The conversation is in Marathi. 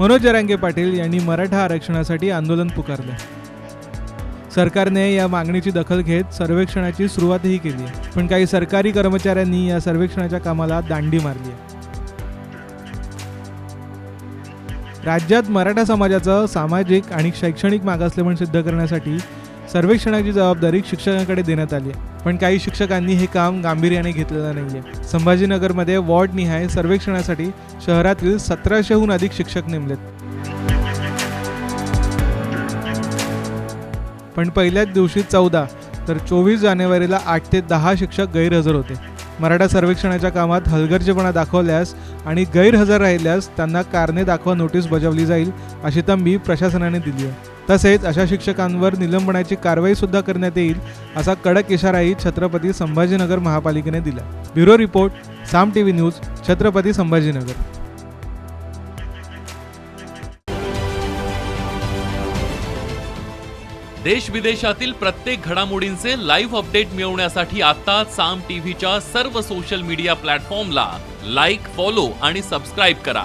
मनोज जरांगे पाटील यांनी मराठा आरक्षणासाठी आंदोलन पुकारलं. सरकारने या मागणीची दखल घेत सर्वेक्षणाची सुरुवातही केली आहे. पण काही सरकारी कर्मचाऱ्यांनी या सर्वेक्षणाच्या कामाला दांडी मारली आहे. राज्यात मराठा समाजाचं सामाजिक आणि शैक्षणिक मागासलेपण सिद्ध करण्यासाठी सर्वेक्षणाची जबाबदारी शिक्षकांकडे देण्यात आली आहे. पण काही शिक्षकांनी हे काम गांभीर्याने घेतलेलं नाहीये. संभाजीनगरमध्ये वॉर्ड निहाय सर्वेक्षणासाठी शहरातील सतराशेहून अधिक शिक्षक नेमलेत. पण पहिल्याच दिवशी चौदा तर चोवीस जानेवारीला आठ ते दहा शिक्षक गैरहजर होते. मराठा सर्वेक्षणाच्या कामात हलगर्जीपणा दाखवल्यास आणि गैरहजर राहिल्यास त्यांना कारणे दाखवा नोटीस बजावली जाईल अशी तंबी प्रशासनाने दिली आहे. तसेच अशा शिक्षकांवर निलंबनाची कारवाई सुद्धा करण्यात येईल असा कडक इशाराही छत्रपती संभाजीनगर महापालिकेने दिला. Bureau report Saam TV news Chhatrapati Sambhajinagar. देश विदेशातील प्रत्येक घडामोडींचे लाईव्ह अपडेट मिळवण्यासाठी आता साम टीव्हीच्या सर्व सोशल मीडिया प्लॅटफॉर्मला लाईक फॉलो आणि सबस्क्राईब करा.